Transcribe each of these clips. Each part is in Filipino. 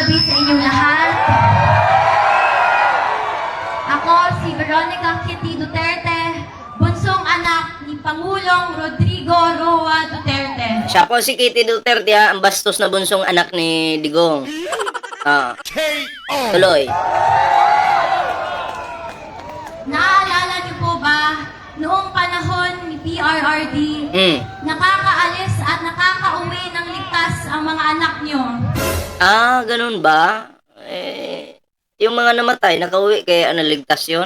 gabi sa inyong lahat. Ako si Veronica Kitty Duterte, bunsong anak ni Pangulong Rodrigo Roa Duterte. Siya po si Kitty Duterte, ha, ang bastos na bunsong anak ni Digong. Ah, tuloy. Naalala niyo po ba noong panahon ni PRRD, Mm. nakakaalis at nakakauwi ng ligtas ang mga anak niyo? Ah, ganun ba? Eh, yung mga namatay, nakauwi kaya naligtas yun?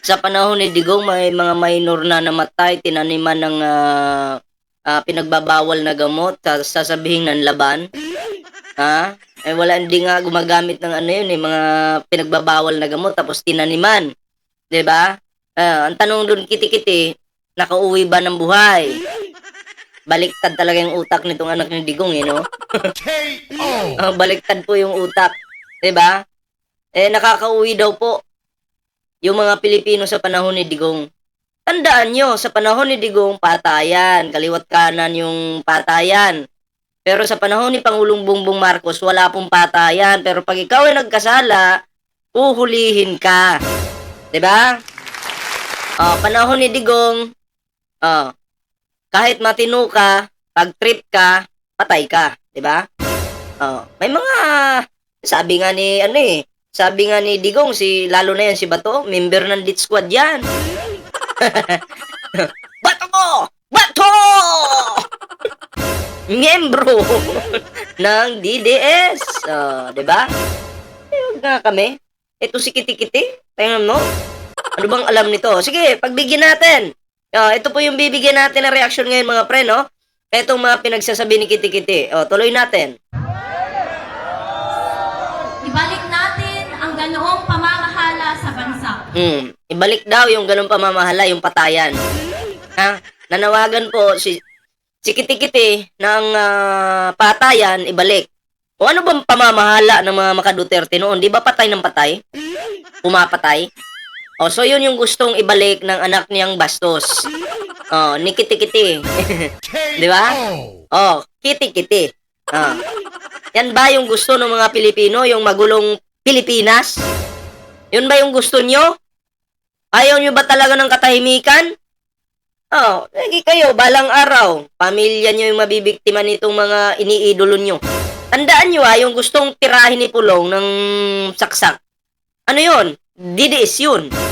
Sa panahon ni Digong, may mga minor na namatay, tinaniman ng ah, ah, pinagbabawal na gamot, sa- sasabihin ng laban. Ha? Eh, wala, hindi nga gumagamit ng ano yun, eh, mga pinagbabawal na gamot, tapos tinaniman. 'Di ba? Ah, ang tanong doon, kiti-kiti, nakauwi ba ng buhay? Baliktad talaga yung utak nitong anak ni Digong, eh, no? Ah, baliktad po yung utak. ba? Eh, nakakauwi daw po yung mga Pilipino sa panahon ni Digong. Tandaan nyo, sa panahon ni Digong, patayan. Kaliwat kanan yung patayan. Pero sa panahon ni Pangulong Bongbong Marcos, wala pong patayan. Pero pag ikaw ay nagkasala, uhulihin ka. ba? Oh, panahon ni Digong, oh, kahit matino ka, pag trip ka, patay ka, 'di ba? Oh, may mga sabi nga ni ano eh, sabi nga ni Digong si lalo na yan si Bato, member ng Lit Squad 'yan. Bato mo! Bato! Miyembro ng DDS. Oh, 'di ba? Eh, nga kami. Ito si Kiti-Kiti. Tingnan mo. Ano bang alam nito? Sige, pagbigyan natin. Ah, ito po yung bibigyan natin ng reaction ngayon mga pre, no? Itong mga pinagsasabi ni Kiti-Kiti. Oh, tuloy natin. Ibalik natin ang ganoong pamamahala sa bansa. Hmm, ibalik daw yung ganung pamamahala, yung patayan. Ha? Nanawagan po si si Kiti-Kiti ng ah, patayan, ibalik. O ano bang pamamahala ng mga makaduterte noon? Di ba patay ng patay? Pumapatay? O, so yun yung gustong ibalik ng anak niyang bastos. O, ni. Di ba? Oh, kiti-kiti. Ah. Yan ba yung gusto ng mga Pilipino, yung magulong Pilipinas? Yun ba yung gusto nyo? Ayaw nyo ba talaga ng katahimikan? Oh, lagi kayo, balang araw. Pamilya nyo yung mabibiktima nitong mga iniidolo nyo. Tandaan nyo ha, yung gustong tirahin ni Pulong ng saksak. Ano yun? DDS yun.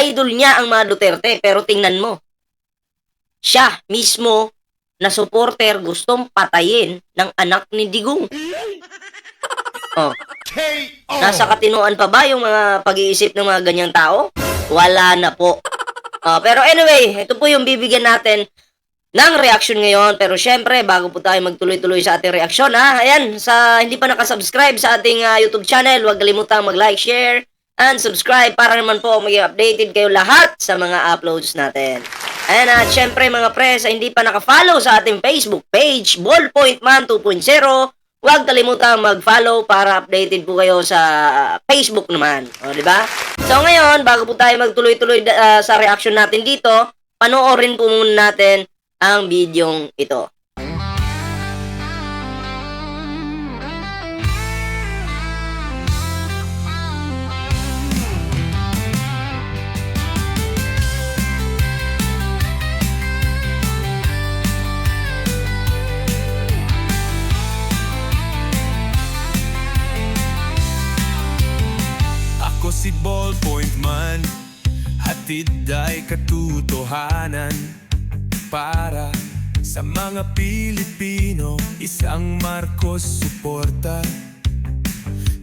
Idol niya ang mga Duterte, pero tingnan mo. Siya mismo na supporter gustong patayin ng anak ni Digong. Oh, nasa katinuan pa ba yung mga pag-iisip ng mga ganyang tao? Wala na po. Oh, pero anyway, ito po yung bibigyan natin ng reaction ngayon. Pero syempre, bago po tayo magtuloy-tuloy sa ating reaksyon, ha? Ayan, sa hindi pa nakasubscribe sa ating ah, YouTube channel, huwag kalimutang mag-like, share, and subscribe para naman po maging updated kayo lahat sa mga uploads natin. Ayan at syempre mga pre, sa hindi pa nakafollow sa ating Facebook page, Ballpoint Man 2.0, huwag kalimutang mag-follow para updated po kayo sa Facebook naman. O, di ba? So ngayon, bago po tayo magtuloy-tuloy ah, sa reaction natin dito, panoorin po muna natin ang bidyong ito. Hatid ay katotohanan Para sa mga Pilipino Isang Marcos suporta.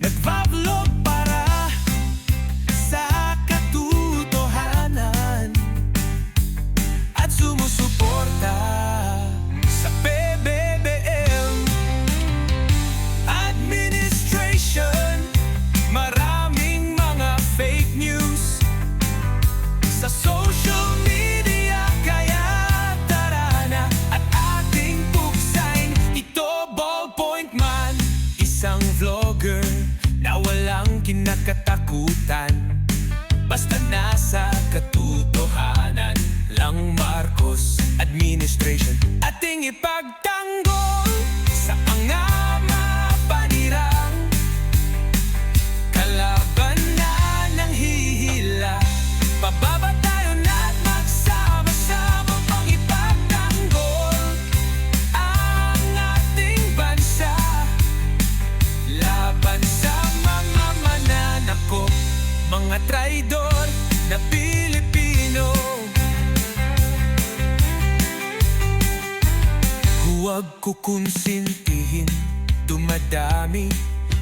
Nagbablog para kukunsintihin Dumadami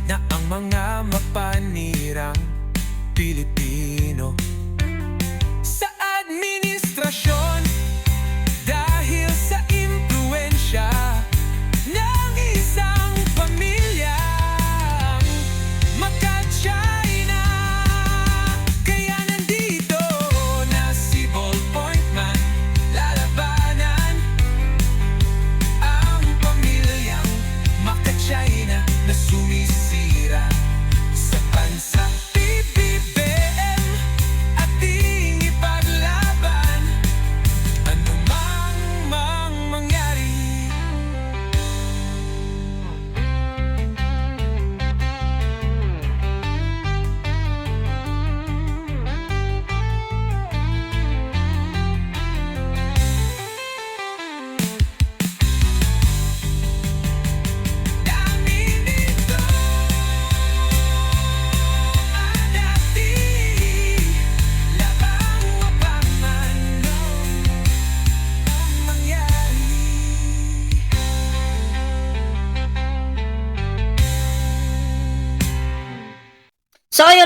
na ang mga mapanirang Pilipino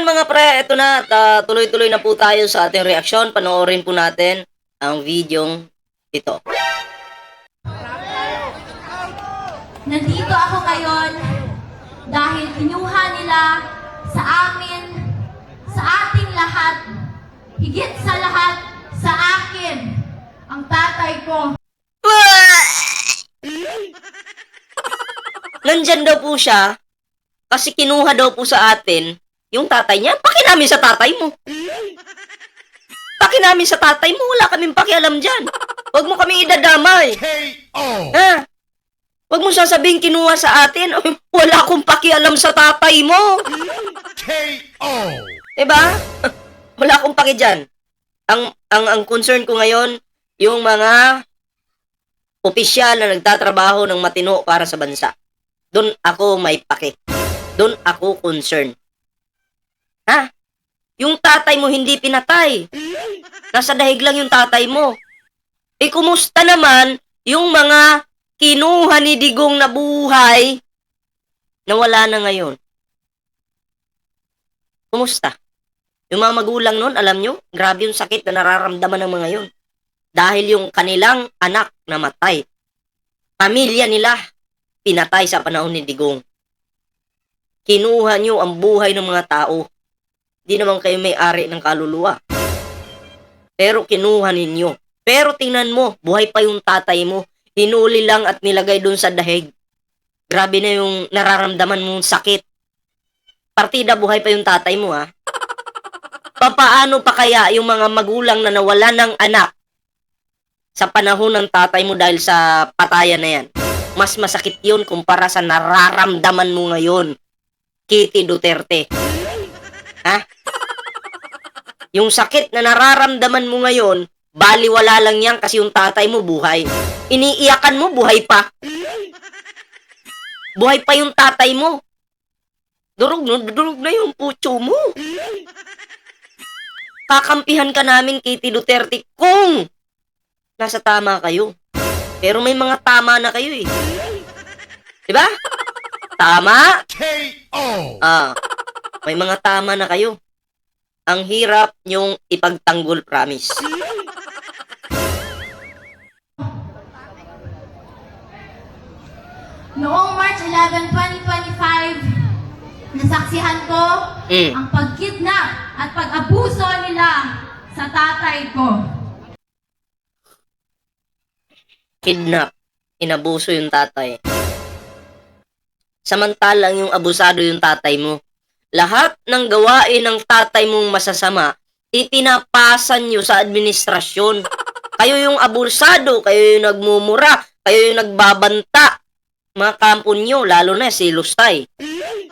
mga pre, ito na, tuloy-tuloy na po tayo sa ating reaksyon. Panoorin po natin ang videong ito. Nandito ako ngayon dahil kinuha nila sa amin, sa ating lahat, higit sa lahat, sa akin, ang tatay ko. Nandyan daw po siya kasi kinuha daw po sa atin yung tatay niya. Paki namin sa tatay mo. Paki namin sa tatay mo. Wala kaming pakialam dyan. Huwag mo kami idadamay. KO. Ha? Huwag mo sasabihin kinuha sa atin. Ay, Wala akong pakialam sa tatay mo. KO. Diba? Wala akong paki dyan. Ang, ang, ang concern ko ngayon, yung mga opisyal na nagtatrabaho ng matino para sa bansa. Doon ako may paki. Doon ako concern. Ha? Yung tatay mo hindi pinatay. Nasa dahig lang yung tatay mo. Eh, kumusta naman yung mga kinuha ni Digong na buhay na wala na ngayon? Kumusta? Yung mga magulang nun, alam nyo, grabe yung sakit na nararamdaman ng mga yun. Dahil yung kanilang anak namatay. Pamilya nila, pinatay sa panahon ni Digong. Kinuha nyo ang buhay ng mga tao. Di naman kayo may-ari ng kaluluwa. Pero kinuha ninyo. Pero tingnan mo, buhay pa yung tatay mo. Hinuli lang at nilagay dun sa dahig. Grabe na yung nararamdaman mong sakit. Partida buhay pa yung tatay mo ha. Papaano pa kaya yung mga magulang na nawala ng anak sa panahon ng tatay mo dahil sa patayan na yan? Mas masakit yun kumpara sa nararamdaman mo ngayon, Kitty Duterte. Ha? Yung sakit na nararamdaman mo ngayon, baliwala lang yan kasi yung tatay mo buhay. Iniiyakan mo, buhay pa. Buhay pa yung tatay mo. Durog na, durog na yung putyo mo. Kakampihan ka namin, Kitty Duterte, kung nasa tama kayo. Pero may mga tama na kayo eh. Diba? Tama? KO. Ah, may mga tama na kayo. Ang hirap nyong ipagtanggol, promise. Noong March 11, 2025, nasaksihan ko Mm. ang pagkidnap at pag-abuso nila sa tatay ko. Kidnap. Inabuso yung tatay. Samantalang yung abusado yung tatay mo. Lahat ng gawain ng tatay mong masasama, ipinapasan nyo sa administrasyon. Kayo yung abusado, kayo yung nagmumura, kayo yung nagbabanta. Mga kampo nyo, lalo na si Lustay.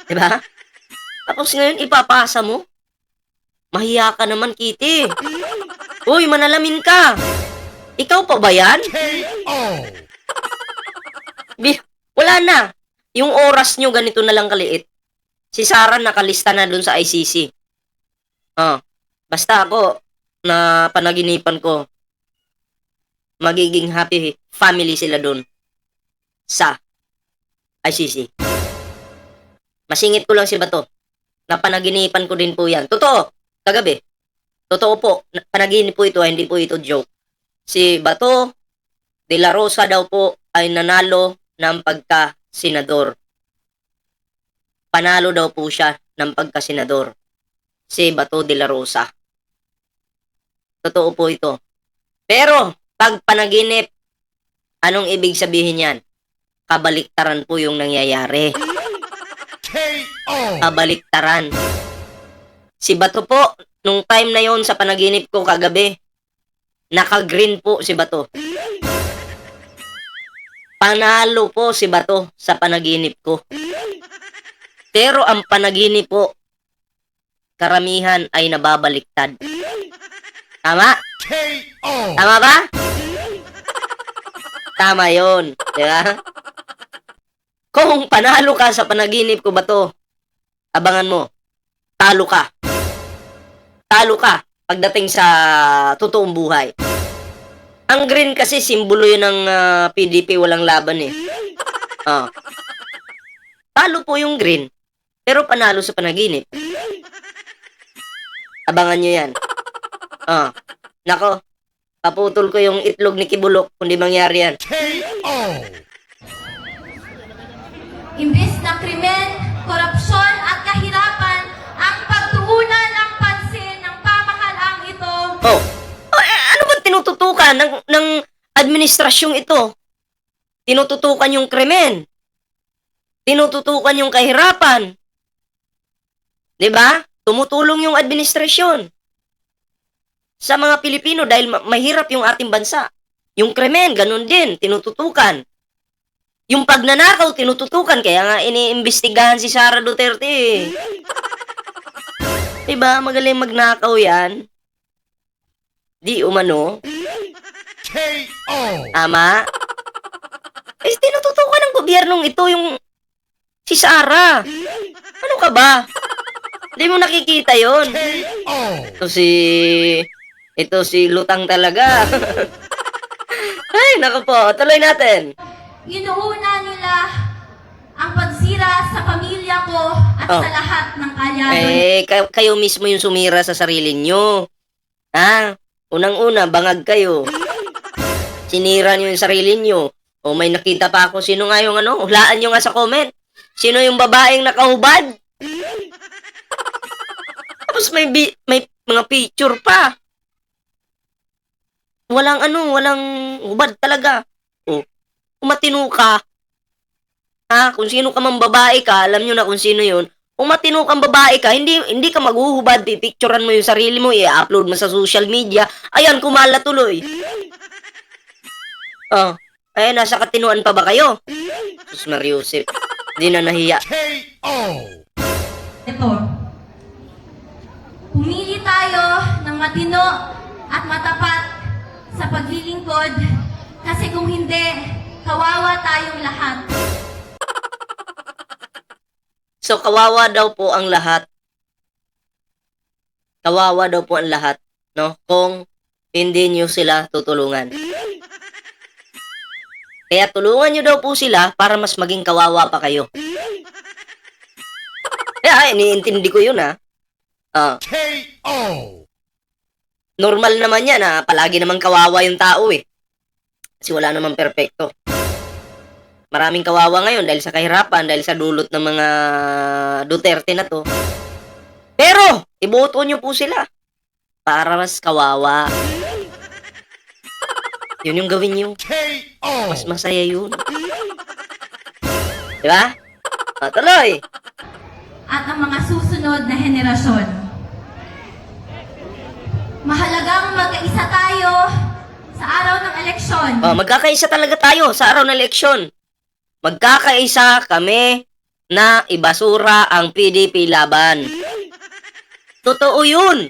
Diba? Tapos ngayon, ipapasa mo? Mahiya ka naman, Kitty. Uy, manalamin ka. Ikaw pa ba yan? Wala na. Yung oras nyo, ganito na lang kaliit. Si Sarah nakalista na dun sa ICC. Oh, basta ako, na panaginipan ko, magiging happy family sila dun. sa ICC. Masingit ko lang si Bato. Napanaginipan ko din po yan. Totoo, kagabi. Totoo po, na- panaginip po ito, hindi po ito joke. Si Bato de la Rosa daw po ay nanalo ng pagka-senador. Panalo daw po siya ng pagka-senador. Si Bato de la Rosa. Totoo po ito. Pero, pag panaginip, anong ibig sabihin yan? Kabaliktaran po yung nangyayari. Kabaliktaran. Si Bato po, nung time na yon sa panaginip ko kagabi, naka-green po si Bato. Panalo po si Bato sa panaginip ko. Pero ang panaginip po, karamihan ay nababaliktad. Tama? Tama ba? Tama yon, Di ba? Kung panalo ka sa panaginip ko ba to, abangan mo, talo ka. Talo ka pagdating sa totoong buhay. Ang green kasi simbolo yun ng ah, PDP walang laban eh. Ah. Talo po yung green, pero panalo sa panaginip. Abangan nyo yan. Ah. Nako, paputol ko yung itlog ni Kibulok kung di mangyari yan. K.O. Imbis na krimen, korupsyon at kahirapan ang pagtuunan ng pansin ng pamahalaang ito, Oh, oh eh, ano ba tinututukan ng, ng administrasyong ito? Tinututukan yung krimen. Tinututukan yung kahirapan. 'Di ba? Tumutulong yung administrasyon sa mga Pilipino dahil ma- mahirap yung ating bansa. Yung krimen, ganun din, tinututukan. Yung pagnanakaw, tinututukan. Kaya nga iniimbestigahan si Sara Duterte. Diba? Magaling magnakaw yan. Di umano. K.O. Tama? Eh, tinututukan ng gobyernong ito yung si Sara. Ano ka ba? Hindi mo nakikita yon. K.O. Ito si... Ito si Lutang talaga. Ay, naku po. Tuloy natin. inuuna nila ang pagsira sa pamilya ko at Oh. sa lahat ng kalyado. Eh, kay- kayo mismo yung sumira sa sarili nyo. Ha? Unang-una, bangag kayo. Sinira nyo yung sarili nyo. O may nakita pa ako, sino nga yung ano? Hulaan nyo nga sa comment. Sino yung babaeng nakahubad? Tapos may, bi- may mga picture pa. Walang ano, walang hubad talaga. O, kung matino ka, ha, kung sino ka mang babae ka, alam nyo na kung sino yun, kung matino kang babae ka, hindi hindi ka maghuhubad, pipicturean mo yung sarili mo, i-upload mo sa social media, ayan, kumala tuloy. Oh, ayan, nasa katinuan pa ba kayo? Sus Mariusip, hindi na nahiya. K.O. Ito. Pumili tayo ng matino at matapat sa paglilingkod kasi kung hindi, kawawa tayong lahat. So, kawawa daw po ang lahat. Kawawa daw po ang lahat, no? Kung hindi nyo sila tutulungan. Kaya tulungan nyo daw po sila para mas maging kawawa pa kayo. Kaya, iniintindi ko yun, ha? Ah, K.O. normal naman yan, ha? Palagi naman kawawa yung tao, eh. Kasi wala naman perpekto. Maraming kawawa ngayon dahil sa kahirapan, dahil sa dulot ng mga Duterte na to. Pero, iboto nyo po sila. Para mas kawawa. Yun yung gawin nyo. K.O. Mas masaya yun. Di ba? O, tuloy. at ang mga susunod na henerasyon. Mahalagang magkaisa tayo sa araw ng eleksyon. O, magkakaisa talaga tayo sa araw ng eleksyon. Magkakaisa kami na ibasura ang PDP laban. Totoo yun.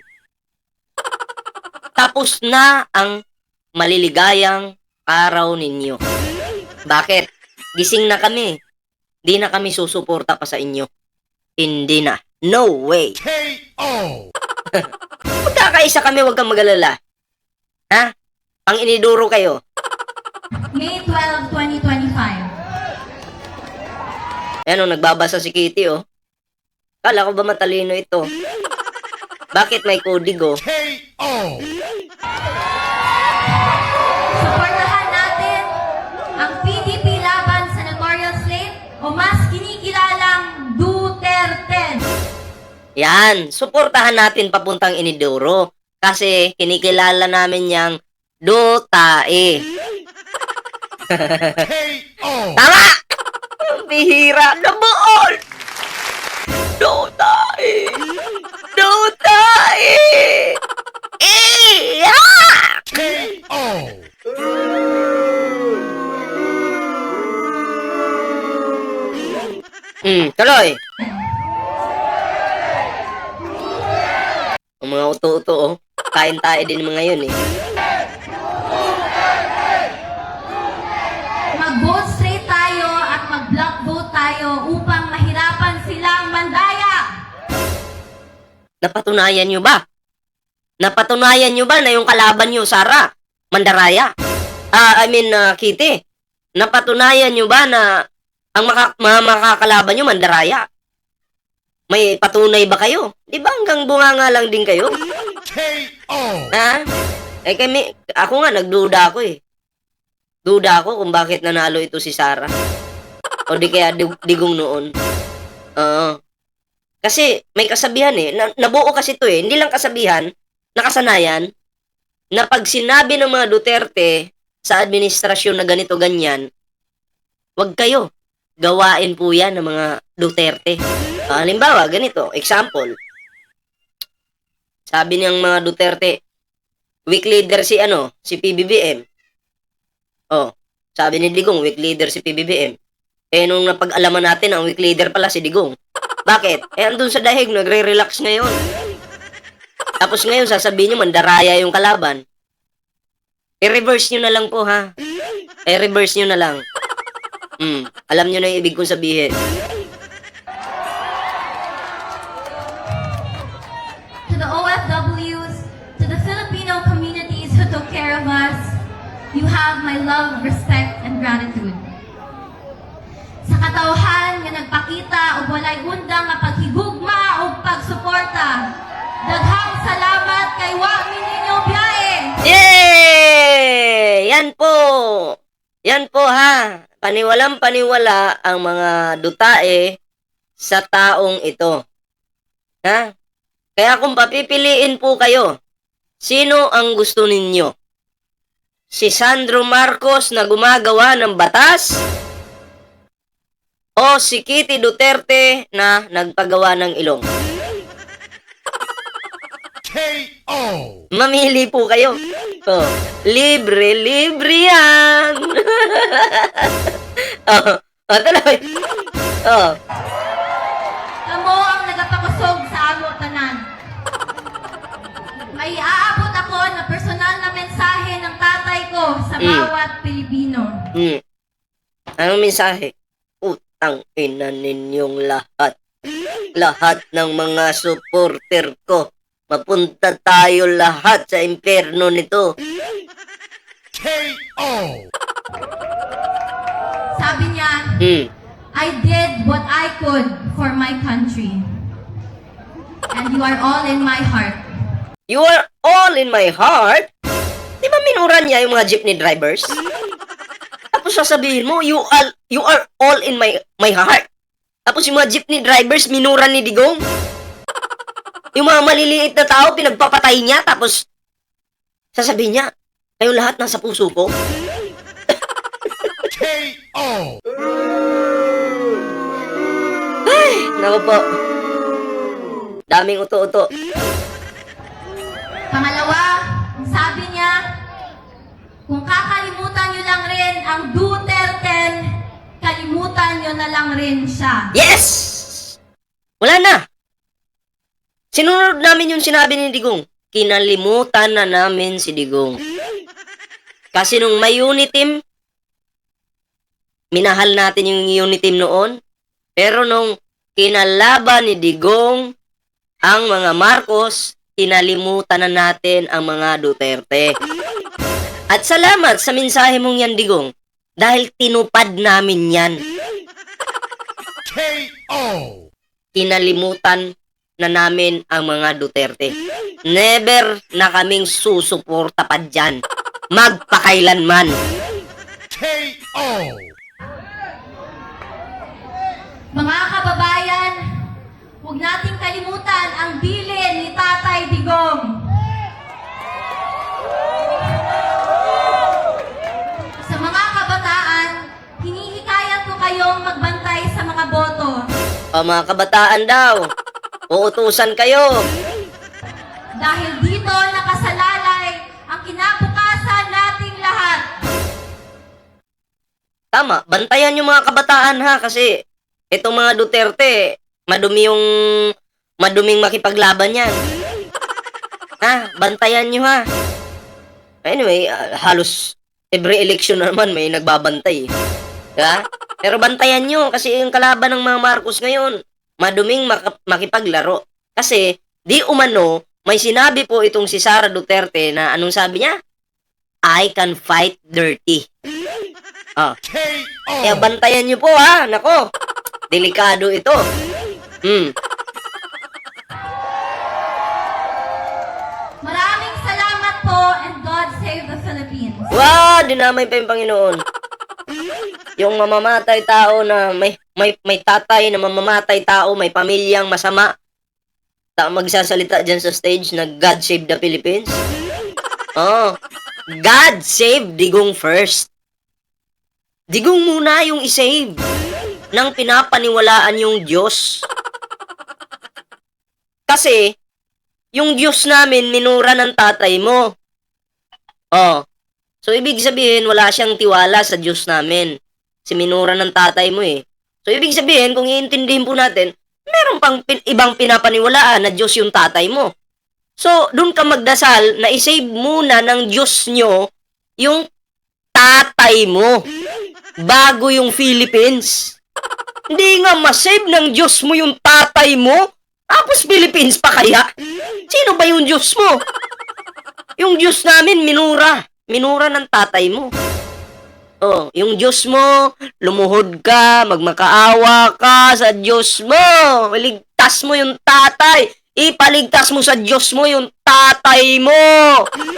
Tapos na ang maliligayang araw ninyo. Bakit? Gising na kami. Di na kami susuporta pa sa inyo. Hindi na. No way. K.O. Magkakaisa kami, huwag kang magalala. Ha? Ang iniduro kayo. May 12, 2025. Ayan o, nagbabasa si Kitty o. Oh. Kala ko ba matalino ito? Bakit may kodigo? Oh? K.O. Yan, suportahan natin papuntang Inidoro. Kasi kinikilala namin yang Dotae. Tama! Bihira na buol! Dotae! Dotae! Eh! Ah! K.O. Hmm, tuloy. Ang mga uto-uto, oh. Kain tayo din mga yun, eh. Mag-vote straight tayo at mag-block vote tayo upang mahirapan silang mandaya. Napatunayan nyo ba? Napatunayan nyo ba na yung kalaban nyo, Sara? Mandaraya? Ah, I mean, uh, Kitty. Napatunayan nyo ba na ang maka- mga makakalaban nyo, Mandaraya? May patunay ba kayo? Di ba hanggang bunga nga lang din kayo? K.O. Ha? Eh kami, ako nga, nagduda ako eh. Duda ako kung bakit nanalo ito si Sarah. O di kaya dig- digong noon. Oo. Kasi may kasabihan eh. Na, nabuo kasi ito eh. Hindi lang kasabihan, nakasanayan, na pag sinabi ng mga Duterte sa administrasyon na ganito ganyan, wag kayo. Gawain po yan ng mga Duterte. Ah, halimbawa, ganito, example. Sabi niyang mga Duterte, weak leader si ano, si PBBM. Oh, sabi ni Digong, weak leader si PBBM. Eh, nung napag-alaman natin, ang weak leader pala si Digong. Bakit? Eh, andun sa dahig, nagre-relax ngayon. Tapos ngayon, sasabihin niyo, mandaraya yung kalaban. I-reverse nyo na lang po, ha? I-reverse nyo na lang. Hmm, alam nyo na yung ibig kong sabihin. To the OFWs, to the Filipino communities who took care of us, you have my love, respect, and gratitude. Sa katawhan nga nagpakita og walay undang nga paghigugma ug pagsuporta. Daghang salamat kay wa mi ninyo biyae. Yay! Yan po. Yan po ha. Paniwalang paniwala ang mga dutae sa taong ito. Ha? Kaya kung papipiliin po kayo, sino ang gusto ninyo? Si Sandro Marcos na gumagawa ng batas? O si Kitty Duterte na nagpagawa ng ilong? K.O. Mamili po kayo. Oh, libre, libre yan. oh, oh, tuloy. Oh, Kamo ang nagapakusog sa amo tanan. May aabot ako na personal na mensahe ng tatay ko sa Mm. bawat Pilipino. hmm. Anong mensahe? Utang ina ninyong lahat. Lahat ng mga supporter ko. Mapunta tayo lahat sa impyerno nito. K.O. Sabi niya, Hmm. I did what I could for my country. And you are all in my heart. You are all in my heart. Di ba minura niya yung mga jeepney drivers? Tapos sasabihin mo, you are, you are all in my, my heart. Tapos yung mga jeepney drivers, minura ni Digong. Yung mga maliliit na tao, pinagpapatay niya. Tapos, sasabihin niya, kayo lahat nasa puso ko. K.O. Naku po. Daming uto-uto. Pangalawa, sabi niya, kung kakalimutan niyo lang rin ang Duterte, kalimutan niyo na lang rin siya. Yes! Wala na. Sinunod namin yung sinabi ni Digong. Kinalimutan na namin si Digong. Kasi nung may unit team, minahal natin yung unit team noon. Pero nung kinalaban ni Digong ang mga Marcos, kinalimutan na natin ang mga Duterte. At salamat sa mensahe mong yan, Digong. Dahil tinupad namin yan. KO. kinalimutan na namin ang mga Duterte. Never na kaming susuporta pa dyan. Magpakailanman. KO. Mga kababayan, huwag nating kalimutan ang bilin ni Tatay Digong. Sa mga kabataan, hinihikayat ko kayong magbantay sa mga boto. O mga kabataan daw, uutusan kayo. Dahil dito nakasalalay ang kinabukasan nating lahat. Tama, bantayan yung mga kabataan ha kasi itong mga Duterte, madumi yung maduming makipaglaban yan. Ha, bantayan nyo ha. Anyway, ah, halos every election naman may nagbabantay. Diba? Pero bantayan nyo kasi yung kalaban ng mga Marcos ngayon, maduming mak- makipaglaro. Kasi di umano, may sinabi po itong si Sara Duterte na anong sabi niya? I can fight dirty. Ah, KO. kaya bantayan niyo po ha. Nako. Delikado ito. Hmm. Maraming salamat po and God save the Philippines. Wow, dinamay pa yung Panginoon. Yung mamamatay tao na may may may tatay na mamamatay tao, may pamilyang masama. Ta magsasalita diyan sa stage na God save the Philippines. Oh. God save Digong first. Digong muna yung isave nang pinapaniwalaan yung Diyos. Kasi, yung Diyos namin minura ng tatay mo. Oh. So, ibig sabihin, wala siyang tiwala sa Diyos namin. Si minura ng tatay mo eh. So, ibig sabihin, kung iintindihin po natin, meron pang pin- ibang pinapaniwalaan na Diyos yung tatay mo. So, dun ka magdasal na isave muna ng Diyos nyo yung tatay mo bago yung Philippines. Hindi nga masave ng Diyos mo yung tatay mo, tapos Philippines pa kaya? Sino ba yung Diyos mo? Yung Diyos namin, minura. Minura ng tatay mo. Oh, yung Diyos mo, lumuhod ka, magmakaawa ka sa Diyos mo. Iligtas mo yung tatay. Ipaligtas mo sa Diyos mo yung tatay mo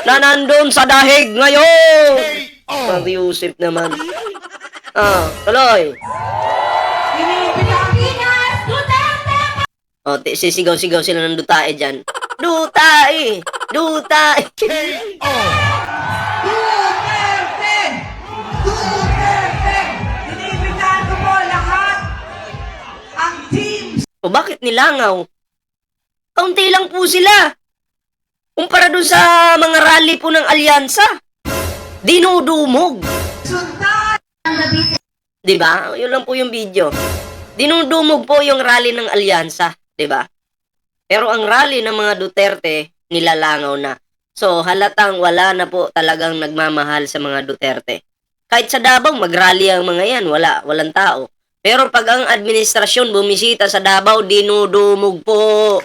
na nandun sa dahig ngayon. Pag Yusuf naman. Ah, tuloy. Oh, sisigaw-sigaw sila ng dutae dyan. Dutae! Dutae! O bakit nilangaw? Kaunti lang po sila. Kumpara dun sa mga rally po ng alyansa. Dinudumog. Di ba? Yun lang po yung video. Dinudumog po yung rally ng alyansa. Di ba? Pero ang rally ng mga Duterte, nilalangaw na. So, halatang wala na po talagang nagmamahal sa mga Duterte. Kahit sa Davao, mag-rally ang mga yan. Wala, walang tao. Pero pag ang administrasyon bumisita sa Davao, dinudumog po.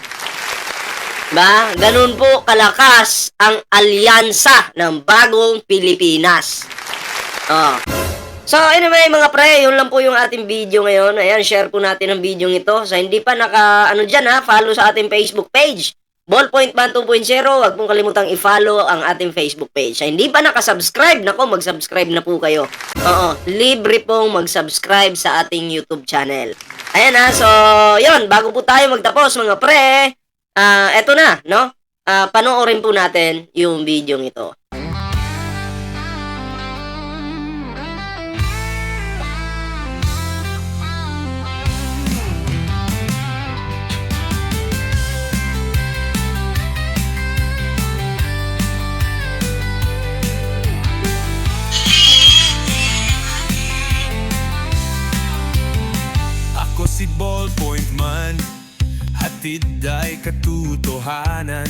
Ba? Ganun po kalakas ang alyansa ng bagong Pilipinas. Oh. So, anyway, mga pre, yun lang po yung ating video ngayon. Ayan, share po natin ang video ito. Sa hindi pa naka, ano dyan ha, follow sa ating Facebook page. Ballpoint Man 2.0, huwag pong kalimutang i-follow ang ating Facebook page. Sa hindi pa nakasubscribe, nako, mag-subscribe na po kayo. Oo, libre pong mag-subscribe sa ating YouTube channel. Ayan ha, so, yun, bago po tayo magtapos, mga pre, ah, eto na, no? Ah, panoorin po natin yung video ito. Hatid ay katotohanan.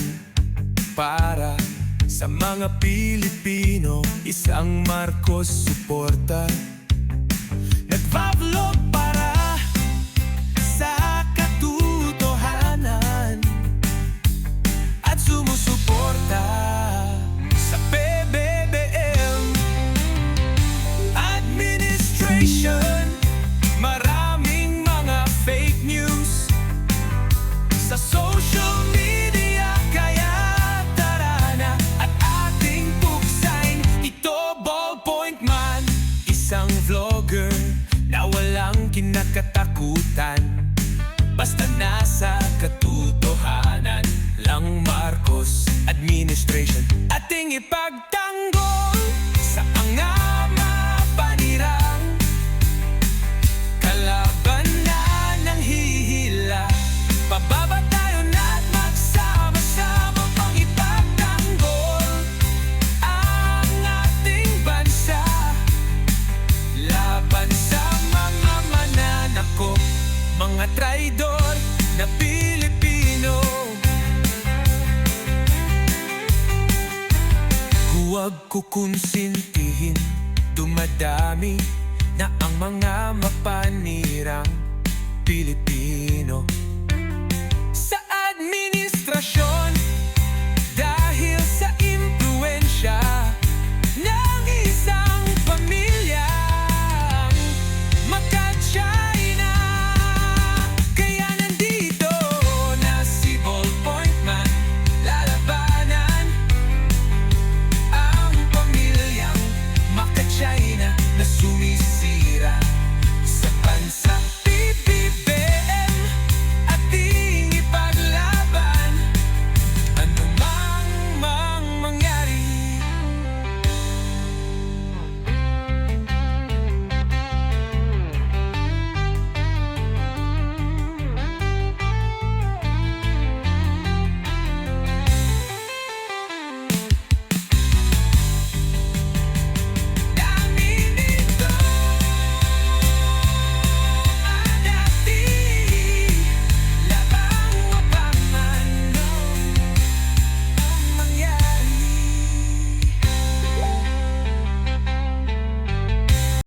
Para sa mga Pilipino Isang Marcos suporta kinakatakutan Basta nasa katotohanan lang Marcos Administration